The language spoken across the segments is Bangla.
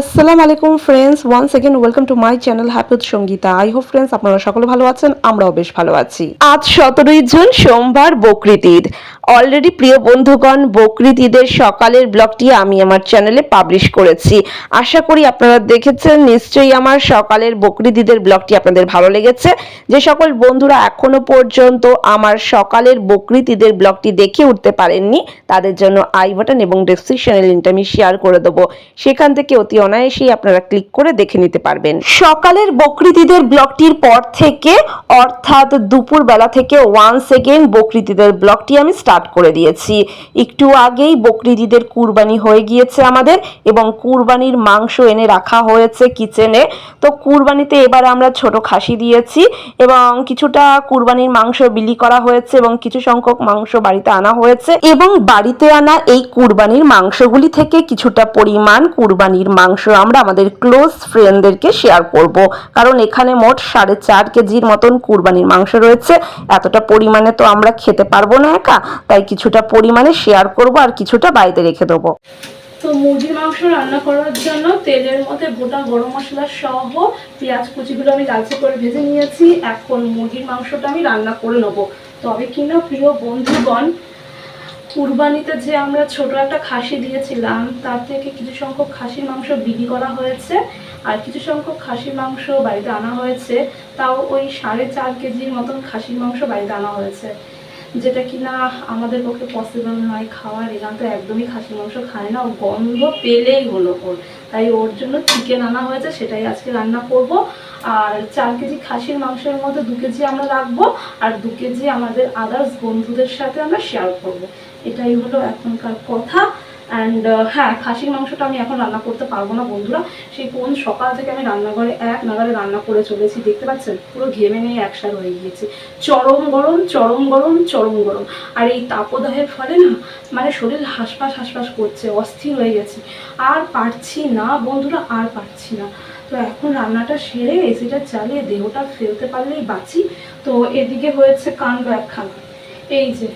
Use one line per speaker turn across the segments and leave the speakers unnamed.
আসসালামু আলাইকুম friends once again welcome to my channel happy Sangeeta I hope friends আপনারা সকলে ভালো আছেন, আমরাও বেশ ভালো আছি। আজ সতেরোই জুন, সোমবার বকরিদ ঈদ। অলরেডি প্রিয় বন্ধুগণ বকরিদ ঈদের সকালের ব্লগটি আমি আমার চ্যানেলে পাবলিশ করেছি। আশা করি আপনারা দেখেছেন, নিশ্চয়ই আমার সকালের বকরিদ ঈদের ব্লগটি আপনাদের ভালো লেগেছে। যে সকল বন্ধুরা এখনও পর্যন্ত আমার সকালের বকরিদ ঈদের ব্লগটি দেখে উঠতে পারেননি, তাদের জন্য আই বাটন এবং ডেসক্রিপশনের লিঙ্কটা আমি শেয়ার করে দেবো। সেখান থেকে অতি অনায়াসেই আপনারা ক্লিক করে দেখে নিতে পারবেন। সকালের বকরিদ ব্লকটির পর থেকে, অর্থাৎ দুপুর বেলা থেকে ওয়ান সেকেন্ড বকরিদ ব্লকটি আমি স্টার্ট করে দিয়েছি। একটু আগেই বকরিদ ঈদের কুরবানি হয়ে গিয়েছে আমাদের এবং কুরবানির মাংস এনে রাখা হয়েছে কিচেনে তো কুরবানিতে এবার আমরা ছোট খাসি দিয়েছি এবং কিছুটা কুরবানির মাংস বিলি করা হয়েছে এবং কিছু সংখ্যক মাংস বাড়িতে আনা হয়েছে এবং বাড়িতে আনা এই কুরবানির মাংসগুলি থেকে কিছুটা পরিমাণ কুরবানির মাংস আমরা আমাদের ক্লোজ ফ্রেন্ডদেরকে শেয়ার করব। কারণ এখানে মোট সাড়ে চার কেজির মতন কুরবানির মাংস রয়েছে। এতটা পরিমাণে তো আমরা খেতে পারব না একা, তাই কিছুটা পরিমাণে শেয়ার করব আর কিছুটা বাড়িতে রেখে দেবো।
তো মুরগির মাংস রান্না করার জন্য তেলের মধ্যে গোটা গরম মশলা সহ পেঁয়াজ কুচিগুলো আমি লালচে করে ভেজে নিয়েছি। এখন মুরগির মাংসটা আমি রান্না করে নেব। তবে কিনা প্রিয় বন্ধুগণ কুরবানিতে যে আমরা ছোট একটা খাসি দিয়েছিলাম, তার থেকে কিছু সংখ্যক খাসির মাংস বিক্রি করা হয়েছে আর কিছু সংখ্যক খাসির মাংস বাড়িতে আনা হয়েছে। তাও ওই সাড়ে চার কেজির মতন খাসির মাংস বাড়িতে আনা হয়েছে। যেটা কিনা আমাদের পক্ষে পসিবল নয়, খাওয়ার এখান তো একদমই খাসির মাংস খায় না ও গন্ধ পেলেই হলো ওর। তাই ওর জন্য চিকেন আনা হয়েছে, সেটাই আজকে রান্না করব। আর চার কেজি খাসির মাংসের মধ্যে দু কেজি আমরা রাখব, আর দু কেজি আমাদের আদার্স বন্ধুদের সাথে আমরা শেয়ার করব। এটাই হলো এখনকার কথা। অ্যান্ড হ্যাঁ খাসির মাংসটা আমি এখন রান্না করতে পারব না বন্ধুরা। সেই কোন সকাল থেকে আমি রান্নাঘরে এক নাগারে রান্না করে চলেছি, দেখতে পাচ্ছেন? পুরো ঘেমে নিয়ে একসার হয়ে গিয়েছি। চরম গরম চরম গরম চরম গরম। আর এই তাপদাহের ফলে না মানে শরীর হাসপাস হাসপাস করছে, অস্থির হয়ে গেছে। আর পারছি না বন্ধুরা, আর পারছি না। তো এখন রান্নাটা সেরে এসিটা চালিয়ে দেহটা ফেলতে পারলেই বাঁচি। তো এদিকে হয়েছে কাণ্ড একখানা। এই যে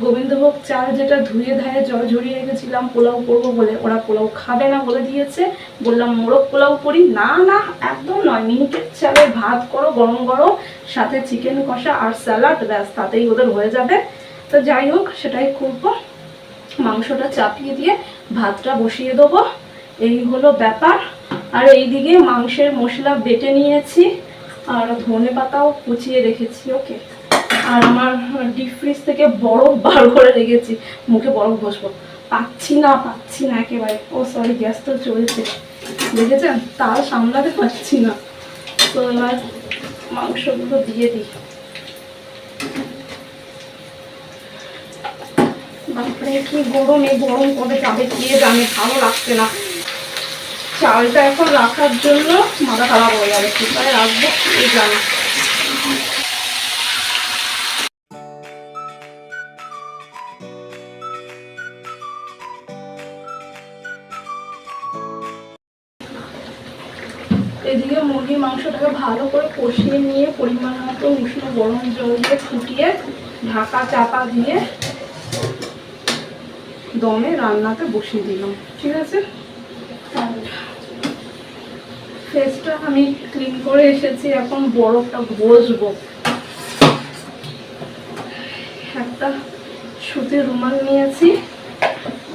গোবিন্দভোগ চাল যেটা ধুয়ে ধায়ে জল ঝরিয়ে রেখেছিলাম, পোলাও করব বলে ওরা পোলাও খাবে না বলে দিয়েছে। বললাম, মোরগ পোলাও করি? না না, একদম নয়। মিনিটের চালে ভাত করো, গরম গরম সাথে চিকেন কষা আর স্যালাড ব্যাস, তাতেই ওদের হয়ে যাবে। তো যাই হোক, সেটাই করব। মাংসটা চাপিয়ে দিয়ে ভাতটা বসিয়ে দেবো। এই হলো ব্যাপার। আর এইদিকে মাংসের মশলা বেটে নিয়েছি। আর ধনে পাতাও কুচিয়ে রেখেছি, ওকে। আর আমার ডিপ ফ্রিজ থেকে বরফ বার করে রেখেছি। মুখে বরফ বসবো। পাচ্ছি না পাচ্ছি না একেবারে। ও সরি গ্যাস তো চলছে। দেখেছেন? তাও সামলাতে পারছি না। তো এবার মাংসগুলো দিয়ে দিই। কি গরম গরম কবে যাবে, কে জানে? ভালো লাগছে না। চালটা এখন রাখার জন্য মাথা খারাপ হয়ে যাবে। কোথায় রাখব এই জানি? এদিকে মুরগির মাংসটাকে ভালো করে কষিয়ে নিয়ে পরিমাণ মতো উষ্ণ গরম জল দিয়ে ফুটিয়ে ঢাকা চাপা দিয়ে দমে রান্নাতে বসিয়ে দিলাম, ঠিক আছে? ফেসটা আমি ক্লিন করে এসেছি, এখন বরফটা ঘষবো একটা সুতির রুমাল নিয়েছি,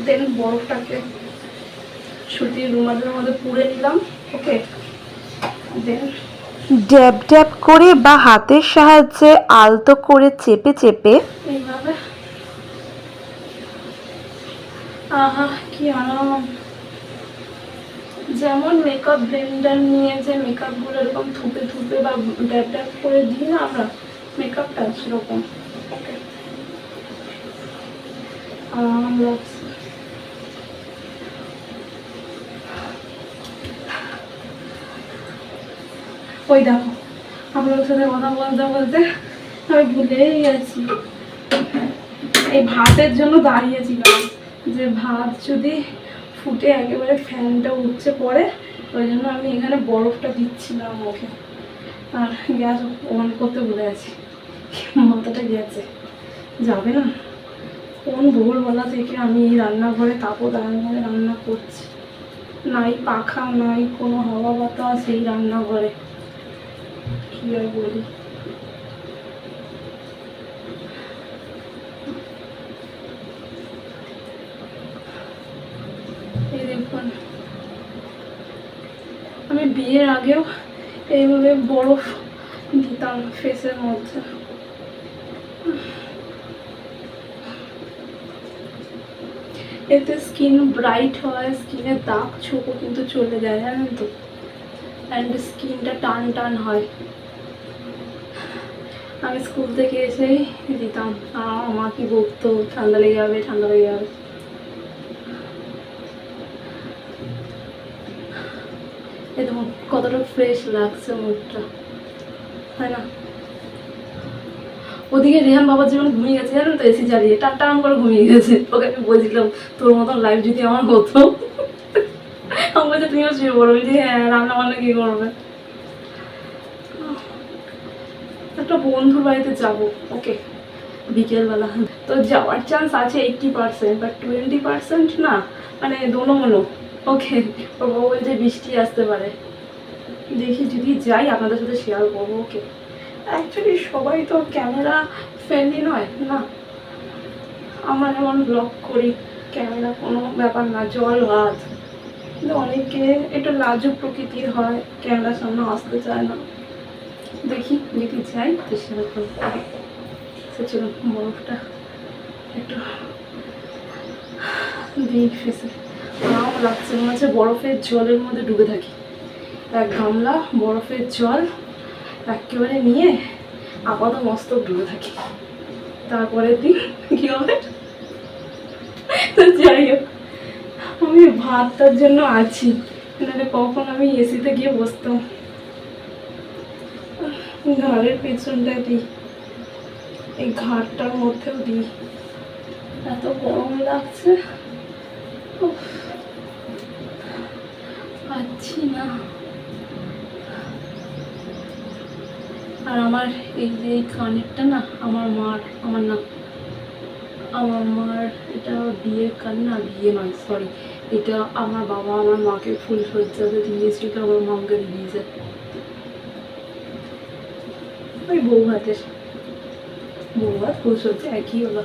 দেন বরফটাকে সুতির রুমালের মধ্যে পুড়ে নিলাম, ওকে?
ড্যাব ড্যাব করে বা হাতের সাহায্যে আলতো করে চেপে চেপে।
কি আরাম। যেমন মেকআপ ব্লেন্ডার নিয়ে যে মেকআপগুলো এরকম থুপে থুপে বা ড্যাব ড্যাব করে দিই না আমরা মেকআপটা সেরকম। ওকে ওই দেখো? আপনাদের সাথে কথা বলতে বলতে আমি ভুলেই গেছি। এই ভাতের জন্য দাঁড়িয়েছিলাম যে ভাত যদি ফুটে একেবারে ফ্যানটা উঠছে পরে ওই জন্য আমি এখানে বরফটা দিচ্ছিলাম ওকে। আর গ্যাস অন করতে ভুলে গেছি। মাথাটা গেছে। যাবে না? কোন ভোরবেলা থেকে আমি এই রান্নাঘরে তাপদ রান্নাঘরে রান্না করছি? নাই পাখা, নাই কোনো হাওয়া বাতাস এই রান্নাঘরে। কি আর বলি আমি বিয়ের আগেও এইভাবে বরফ দিতাম ফেসের মধ্যে। এতে স্কিন ব্রাইট হয় স্কিনের দাগ ছোপও কিন্তু চলে যায়, জানেন তো? অ্যান্ড স্কিনটা টান টান হয়। আমি স্কুল থেকে এসেই দিতাম। আর আমার কি বকতো? ঠান্ডা লেগে যাবে, ঠান্ডা লেগে যাবে। এই কতটা ফ্রেশ লাগছে মুখটা, তাই না? ওদিকে রেহান বাবার যেমন ঘুমিয়ে গেছে জানেন তো এসি চালিয়ে টান টান করে ঘুমিয়ে গেছে। ওকে আমি বলছিলাম, তোর মতন লাইফ যদি আমার হতো, আমি বলছি, তুমিও শুয়ে পড়ো। বলছি হ্যাঁ রান্না বান্না কি করবে? একটা বন্ধুর বাড়িতে যাব। ওকে, বিকেলবেলা। তো যাওয়ার চান্স আছে eighty percent but twenty percent না মানে দোনো মনো ওকে, ও বলছে বৃষ্টি আসতে পারে। দেখি যদি যাই, আপনাদের সাথে শেয়ার করব। ওকে। অ্যাকচুয়ালি সবাই তো ক্যামেরা ফ্রেন্ডলি নয়, না। আমরা যেমন ব্লগ করি ক্যামেরা কোনো ব্যাপার না, জল হাত কিন্তু অনেকে একটু লাজুক প্রকৃতির হয় ক্যামেরার সামনে আসতে চায় না। দেখি যদি যাই তো করব চলুন বরফটা একটু দিই ফেসে। লাগছে, মনে হচ্ছে বরফের জলের মধ্যে ডুবে থাকি। এক গামলা বরফের জল একেবারে নিয়ে আপাতত মস্তক ডুবে থাকি। তারপরের দিন কি হবে? যাই হোক, আমি ভাতটার জন্য আছি। নাহলে কখন আমি এসিতে গিয়ে বসতাম? ঘরের পেছনটা দিই। এই ঘাটটার মধ্যেও দিই। এত গরম লাগছে। পাচ্ছি না। আর আমার এই যে এই কানেরটা না, আমার মার, আমার না, আমার মার এটা বিয়ের কান না, বিয়ে নয় সরি এটা আমার বাবা, আমার মাকে ফুল সজ্জাতে দিয়েছিল, আমার মা আমাকে দিয়ে দিয়েছে। ওই বউ হাতের বউ হাত ফুল সজ্জা একই হলো।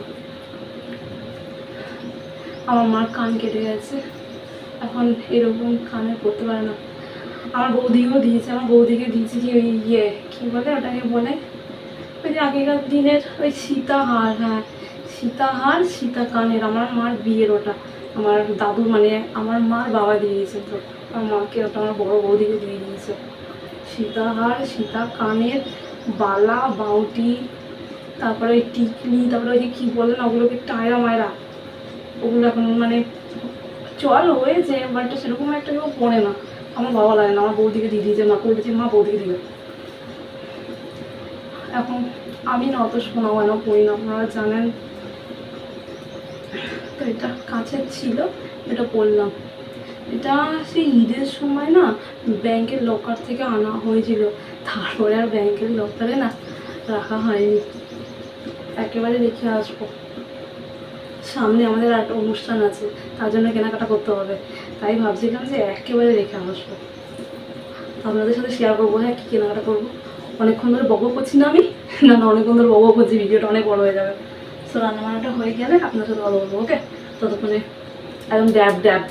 আমার মার কান কেটে গেছে। এখন এরকম কানে পড়তে পারে না। আমার বৌদিকেও দিয়েছে, আমার বৌদিকে দিয়েছি কি ওই ইয়ে কী বলে ওটাকে বলে? ওই যে আগেকার দিনের ওই সীতাহার হ্যাঁ সীতাহার সীতা কানের আমার মার বিয়ের ওটা। আমার দাদু মানে আমার মার বাবা দিয়ে দিয়েছে তো। আমার মাকে ওটা আমার বড় বৌদিকে দিয়ে দিয়েছে। সীতাহার সীতা কানের বালা, বাউটি, তারপরে ওই টিকলি, তারপরে ওই যে কী বলে না, ওগুলোকে টায়রা মায়রা, ওগুলো এখন মানে চল হয়েছে বাট সেরকম একটা কেউ পড়ে না। আমার বাবা লাগে না, আমার বৌদিকে দিয়ে দিয়েছে মাকে বলেছি মা বৌদিকে দিবে। এখন আমি না অত শোনা হয় না পড়ি না, আপনারা জানেন। তো এটা কাছের ছিল, এটা পড়লাম এটা সেই ঈদের সময় না, ব্যাংকের লকার থেকে আনা হয়েছিল। তারপরে আর ব্যাংকের লকারে না রাখা হয়নি। একেবারে রেখে আসব। সামনে আমাদের একটা অনুষ্ঠান আছে, তার জন্য কেনাকাটা করতে হবে। তাই ভাবছিলাম যে একেবারে রেখে আসব। আপনাদের সাথে শেয়ার করব হ্যাঁ কী কেনাকাটা করব? অনেকক্ষণ ধরে বকবক করছি না আমি? না না, অনেকক্ষণ ধরে বকবক করছি, ভিডিওটা অনেক বড় হয়ে যাবে। সো রান্নাবান্নাটা হয়ে গেলে আপনার সাথে কথা বলব ওকে ততক্ষণে একদম ড্যাব ড্যাব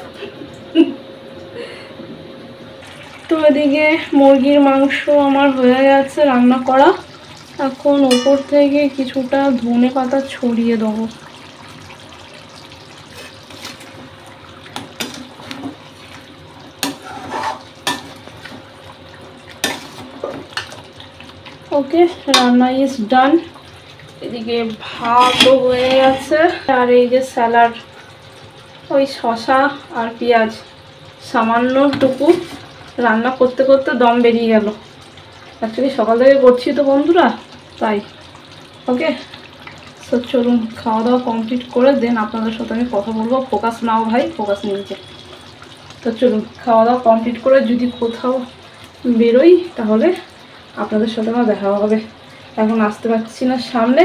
তো এদিকে মুরগির মাংস আমার হয়ে গেছে রান্না করা। এখন ওপর থেকে কিছুটা ধনে পাতা ছড়িয়ে দেবো। ওকে, রান্না ইজ ডান এদিকে ভাতও হয়ে গেছে। আর এই যে স্যালাড, ওই শশা আর পেঁয়াজ, সামান্যটুকু। রান্না করতে করতে দম বেরিয়ে গেল। অ্যাকচুয়ালি সকাল থেকে করছি তো বন্ধুরা, তাই। ওকে তো চলুন খাওয়া দাওয়া কমপ্লিট করে দেন আপনাদের সাথে আমি কথা বলব। ফোকাস নাও ভাই ফোকাস নিয়েছে তো চলুন খাওয়া দাওয়া কমপ্লিট করে যদি কোথাও বেরোই, তাহলে আপনাদের সাথে আমার দেখা হবে। এখন আসতে পারছি না সামনে।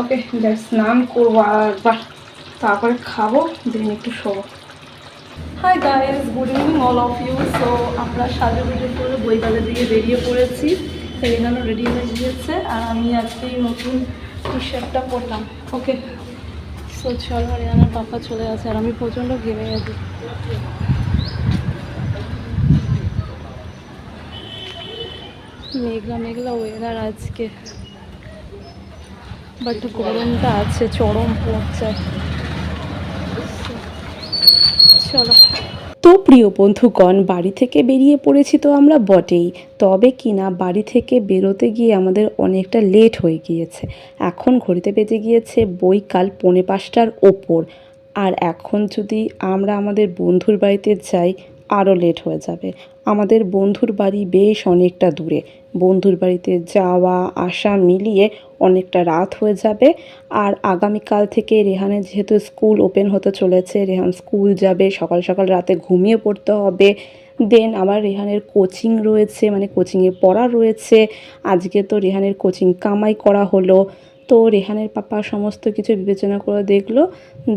ওকে দেখ স্নান করব আর একবার তারপরে খাব দিন একটু শোবো। Hi guys good evening all of you so আমরা সাজুগুজু করে বইকালের দিকে বেরিয়ে পড়েছি। রেনানো রেডি হয়ে গিয়েছে। আর আমি আজকে নতুন টি শার্টটা পরলাম। ওকে সো চলো হরিয়ানার পাপা চলে আসে। আর আমি প্রচণ্ড ঘেমে গেছি মেঘলা মেঘলা ওয়েদার আজকে। বাট গরমটা আছে, চরম পড়ছে চলো।
তো প্রিয় বন্ধুগণ, বাড়ি থেকে বেরিয়ে পড়েছি তো আমরা বটেই। তবে কিনা বাড়ি থেকে বেরোতে গিয়ে আমাদের অনেকটা লেট হয়ে গিয়েছে। এখন ঘড়িতে বেজে গিয়েছে বৈকাল পৌনে পাঁচটার ওপর। আর এখন যদি আমরা আমাদের বন্ধুর বাড়িতে যাই আরও লেট হয়ে যাবে। আমাদের বন্ধুর বাড়ি বেশ অনেকটা দূরে। বন্ধুর বাড়িতে যাওয়া, আসা মিলিয়ে অনেকটা রাত হয়ে যাবে। আর আগামীকাল থেকে রেহানের যেহেতু স্কুল ওপেন হতে চলেছে, রেহান স্কুল যাবে, সকাল সকাল রাতে ঘুমিয়ে পড়তে হবে। দেন আবার রেহানের কোচিং রয়েছে মানে কোচিংয়ে পড়া রয়েছে। আজকে তো রেহানের কোচিং কামাই করা হলো। তো রেহানের পাপা সমস্ত কিছু বিবেচনা করে দেখল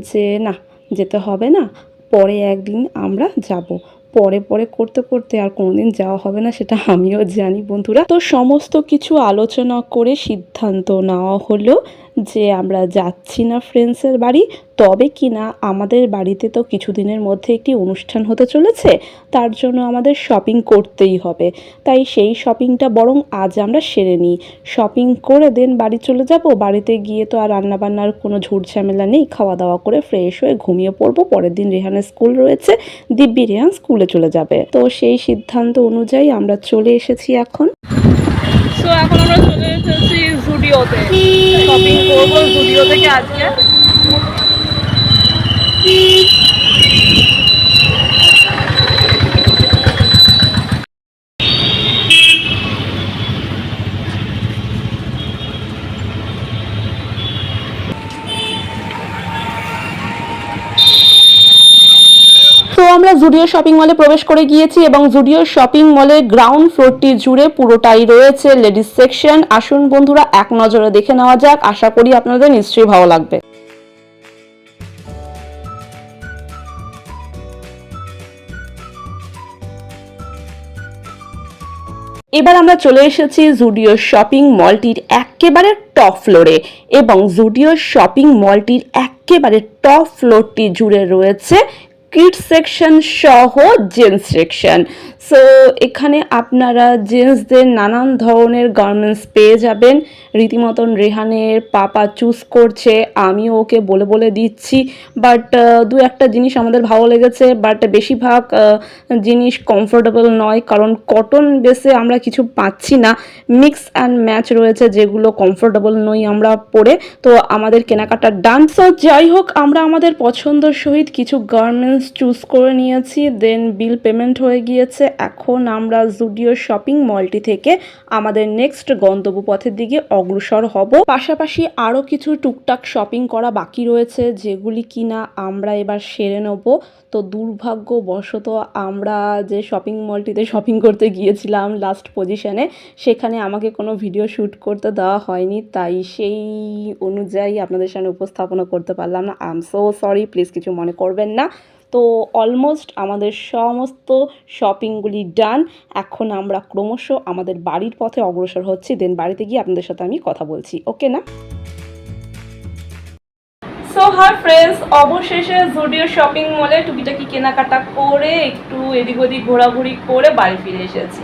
যে, না, যেতে হবে না, পরে একদিন আমরা যাব। পরে পরে করতে করতে আর কোনোদিন যাওয়া হবে না, সেটা আমিও জানি বন্ধুরা। তো সমস্ত কিছু আলোচনা করে সিদ্ধান্ত নেওয়া হলো। যে আমরা যাচ্ছি না ফ্রেন্ডসের বাড়ি, তবে কি না আমাদের বাড়িতে তো কিছুদিনের মধ্যে একটি অনুষ্ঠান হতে চলেছে, তার জন্য আমাদের শপিং করতেই হবে। তাই সেই শপিংটা বরং আজ আমরা সেরে নিই। শপিং করে দেন বাড়ি চলে যাব, বাড়িতে গিয়ে তো আর রান্নাবান্নার কোনো ঝুট ঝামেলা নেই খাওয়া দাওয়া করে ফ্রেশ হয়ে ঘুমিয়ে পড়ব, পরের দিন রেহানের স্কুল রয়েছে, দিব্যি রেহান স্কুলে চলে যাবে। তো সেই সিদ্ধান্ত অনুযায়ী আমরা চলে এসেছি এখন।
সো এখন আমরা চলে এসেছি জুডিওতে শপিং করব জুডিও থেকে আজকে
আমরা জুডিও শপিং মলে প্রবেশ করে গিয়েছি এবং জুডিও শপিং মলে গ্রাউন্ড ফ্লোরটি জুড়ে পুরোটাই রয়েছে। লেডিস সেকশন, আসুন বন্ধুরা, এক নজরে দেখে নেওয়া যাক। আশা করি আপনাদের নিশ্চয়ই ভালো লাগবে। এবার আমরা চলে এসেছি জুডিও শপিং মলটির একেবারে টপ ফ্লোরে এবং জুডিও শপিং মলটির একেবারে টপ ফ্লোরটি জুড়ে রয়েছে কিড সেকশন সহ জেন্টস সেকশন সো এখানে আপনারা জেন্টসদের নানান ধরনের গার্মেন্টস পেয়ে যাবেন। রীতিমতন রেহানের পাপা চুজ করছে আমিও ওকে বলে বলে দিচ্ছি। বাট দু একটা জিনিস আমাদের ভালো লেগেছে বাট বেশিরভাগ জিনিস কমফোর্টেবল নয়। কারণ কটন বেসে আমরা কিছু পাচ্ছি না। মিক্স অ্যান্ড ম্যাচ রয়েছে যেগুলো কমফোর্টেবল নই আমরা পরে। তো আমাদের কেনাকাটা ডান সো যাই হোক, আমরা আমাদের পছন্দ সহিত কিছু গার্মেন্টস চুজ করে নিয়েছি। দেন বিল পেমেন্ট হয়ে গিয়েছে। এখন আমরা জুডিও শপিং মলটি থেকে আমাদের নেক্সট গন্তব্য পথের দিকে অগ্রসর হব। পাশাপাশি আরও কিছু টুকটাক শপিং করা বাকি রয়েছে, যেগুলি কিনা আমরা এবার সেরে নেব। তো দুর্ভাগ্যবশত আমরা যে শপিং মলটিতে শপিং করতে গিয়েছিলাম লাস্ট পজিশনে সেখানে আমাকে কোনো ভিডিও শ্যুট করতে দেওয়া হয়নি। তাই সেই অনুযায়ী আপনাদের সামনে উপস্থাপনা করতে পারলাম না। I am so sorry please কিছু মনে করবেন না। তো অলমোস্ট আমাদের সমস্ত শপিংগুলি ডান এখন আমরা ক্রমশ আমাদের বাড়ির পথে অগ্রসর হচ্ছি। দেন বাড়িতে গিয়ে আপনাদের সাথে আমি কথা বলছি। ওকে না?
সো হাই ফ্রেন্ডস অবশেষে জুডিও শপিং মলে টুকিটাকি কেনাকাটা করে একটু এদিক ওদিক ঘোরাঘুরি করে বাড়ি ফিরে এসেছি।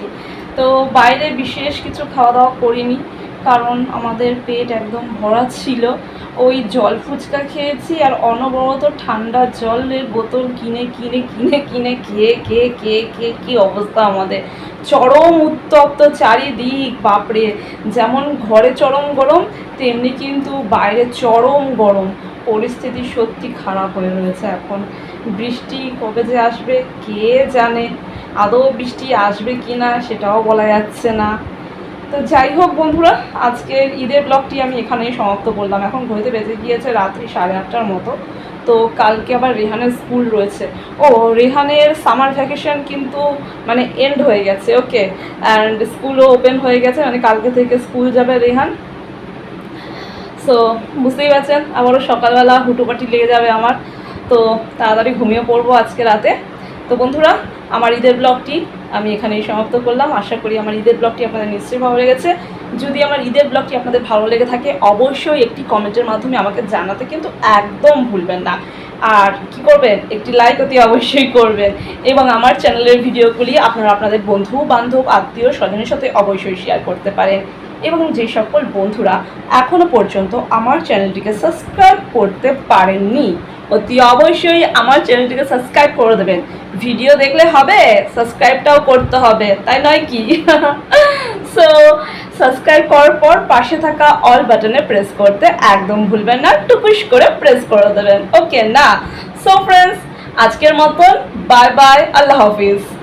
তো বাইরে বিশেষ কিছু খাওয়া দাওয়া করিনি। কারণ আমাদের পেট একদম ভরা ছিল। ওই জল ফুচকা খেয়েছি আর অনবরত ঠান্ডা জলের বোতল কিনে কিনে কিনে কিনে, খেয়ে খেয়ে খেয়ে খেয়ে কী অবস্থা আমাদের। চরম উত্তপ্ত চারিদিক, বাপরে! যেমন ঘরে চরম গরম, তেমনি কিন্তু বাইরে চরম গরম। পরিস্থিতি সত্যি খারাপ হয়ে রয়েছে এখন। বৃষ্টি কবে যে আসবে, কে জানে? আদৌ বৃষ্টি আসবে কি না সেটাও বলা যাচ্ছে না। তো যাই হোক বন্ধুরা, আজকের ঈদের ব্লগটি আমি এখানেই সমাপ্ত করলাম। এখন ঘড়িতে বেজে গিয়েছে রাত্রি সাড়ে আটটার মতো। তো কালকে আবার রেহানের স্কুল রয়েছে। ও, রেহানের সামার ভ্যাকেশন কিন্তু মানে এন্ড হয়ে গেছে ওকে অ্যান্ড স্কুলও ওপেন হয়ে গেছে মানে কালকে থেকে স্কুল যাবে রেহান। সো বুঝতেই পারছেন, আবারও সকালবেলা হুটোপাটি লেগে যাবে আমার। তো তাড়াতাড়ি ঘুমিয়ে পড়ব আজকে রাতে।
তো বন্ধুরা, আমার ঈদের ব্লগটি আমি এখানেই সমাপ্ত করলাম। আশা করি আমার ঈদের ব্লগটি আপনাদের নিশ্চয়ই ভালো লেগেছে। যদি আমার ঈদের ব্লগটি আপনাদের ভালো লেগে থাকে, অবশ্যই একটি কমেন্টের মাধ্যমে আমাকে জানাতে কিন্তু একদম ভুলবেন না। আর কি করবেন? একটি লাইক অতি অবশ্যই করবেন। এবং আমার চ্যানেলের ভিডিওগুলি আপনারা আপনাদের বন্ধু, বান্ধব, আত্মীয়, স্বজনের সাথে অবশ্যই শেয়ার করতে পারেন। এবং যে সকল বন্ধুরা এখনও পর্যন্ত আমার চ্যানেলটিকে সাবস্ক্রাইব করতে পারেননি, অতি অবশ্যই আমার চ্যানেলটিকে সাবস্ক্রাইব করে দেবেন। ভিডিও দেখলে হবে, সাবস্ক্রাইবটাও করতে হবে, তাই নয় কি? সো সাবস্ক্রাইব করার পর পাশে থাকা অল বাটনে প্রেস করতে একদম ভুলবেন না, টুকুস করে প্রেস করে দেবেন। ওকে না? সো ফ্রেন্ডস আজকের মতন বাই বাই আল্লাহ হাফিজ।